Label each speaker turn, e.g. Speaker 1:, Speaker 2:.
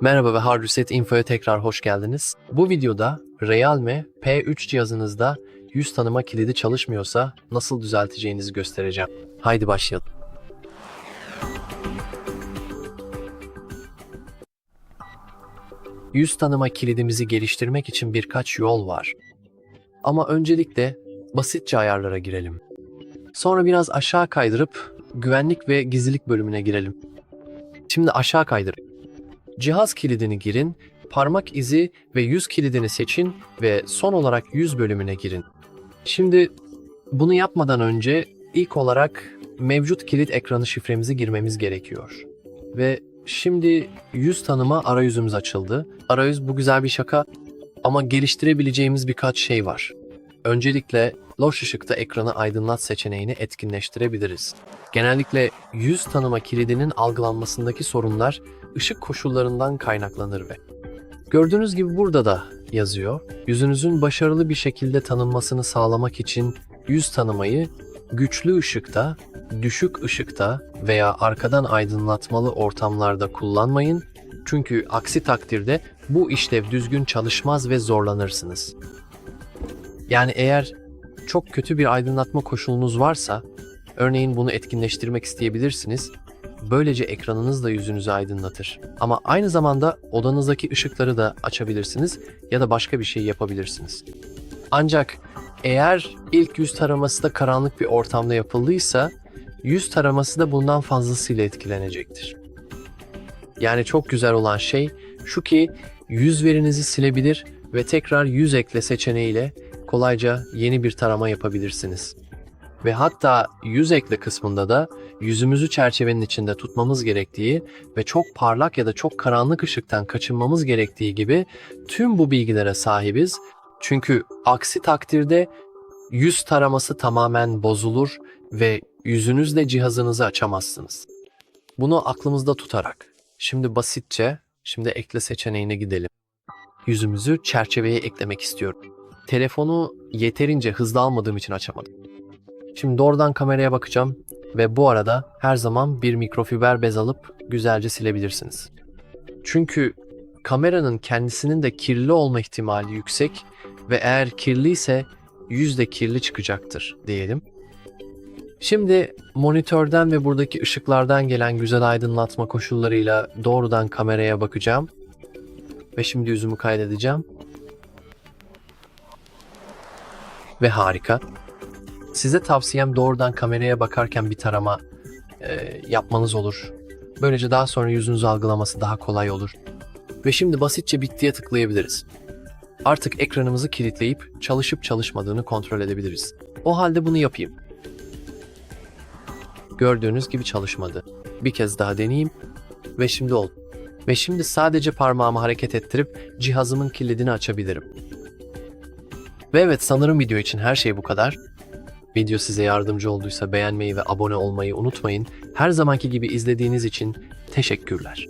Speaker 1: Merhaba ve Hard Reset Info'ya tekrar hoş geldiniz. Bu videoda Realme P3 cihazınızda yüz tanıma kilidi çalışmıyorsa nasıl düzelteceğinizi göstereceğim. Haydi başlayalım. Yüz tanıma kilidimizi geliştirmek için birkaç yol var. Ama öncelikle basitçe ayarlara girelim. Sonra biraz aşağı kaydırıp güvenlik ve gizlilik bölümüne girelim. Şimdi aşağı kaydır. Cihaz kilidini girin, parmak izi ve yüz kilidini seçin ve son olarak yüz bölümüne girin. Şimdi bunu yapmadan önce ilk olarak mevcut kilit ekranı şifremizi girmemiz gerekiyor. Ve şimdi yüz tanıma arayüzümüz açıldı. Arayüz bu güzel bir şaka ama geliştirebileceğimiz birkaç şey var. Öncelikle loş ışıkta ekranı aydınlat seçeneğini etkinleştirebiliriz. Genellikle yüz tanıma kilidinin algılanmasındaki sorunlar ışık koşullarından kaynaklanır ve gördüğünüz gibi burada da yazıyor. Yüzünüzün başarılı bir şekilde tanınmasını sağlamak için yüz tanımayı güçlü ışıkta, düşük ışıkta veya arkadan aydınlatmalı ortamlarda kullanmayın. Çünkü aksi takdirde bu işlev düzgün çalışmaz ve zorlanırsınız. Yani eğer çok kötü bir aydınlatma koşulunuz varsa, örneğin bunu etkinleştirmek isteyebilirsiniz. Böylece ekranınız da yüzünüzü aydınlatır. Ama aynı zamanda odanızdaki ışıkları da açabilirsiniz ya da başka bir şey yapabilirsiniz. Ancak eğer ilk yüz taraması da karanlık bir ortamda yapıldıysa, yüz taraması da bundan fazlasıyla etkilenecektir. Yani çok güzel olan şey şu ki yüz verinizi silebilir ve tekrar yüz ekle seçeneğiyle kolayca yeni bir tarama yapabilirsiniz. Ve hatta yüz ekle kısmında da yüzümüzü çerçevenin içinde tutmamız gerektiği ve çok parlak ya da çok karanlık ışıktan kaçınmamız gerektiği gibi tüm bu bilgilere sahibiz. Çünkü aksi takdirde yüz taraması tamamen bozulur ve yüzünüzle cihazınızı açamazsınız. Bunu aklımızda tutarak şimdi basitçe şimdi ekle seçeneğine gidelim. Yüzümüzü çerçeveye eklemek istiyorum. Telefonu yeterince hızlı almadığım için açamadım. Şimdi doğrudan kameraya bakacağım ve bu arada her zaman bir mikrofiber bez alıp güzelce silebilirsiniz. Çünkü kameranın kendisinin de kirli olma ihtimali yüksek ve eğer kirliyse yüz de kirli çıkacaktır diyelim. Şimdi monitörden ve buradaki ışıklardan gelen güzel aydınlatma koşullarıyla doğrudan kameraya bakacağım. Ve şimdi yüzümü kaydedeceğim. Ve harika. Size tavsiyem doğrudan kameraya bakarken bir tarama e, yapmanız olur. Böylece daha sonra yüzünüzü algılaması daha kolay olur. Ve şimdi basitçe bittiye tıklayabiliriz. Artık ekranımızı kilitleyip çalışıp çalışmadığını kontrol edebiliriz. O halde bunu yapayım. Gördüğünüz gibi çalışmadı. Bir kez daha deneyeyim ve şimdi oldu. Ve şimdi sadece parmağımı hareket ettirip cihazımın kilidini açabilirim. Ve evet sanırım video için her şey bu kadar. Video size yardımcı olduysa beğenmeyi ve abone olmayı unutmayın. Her zamanki gibi izlediğiniz için teşekkürler.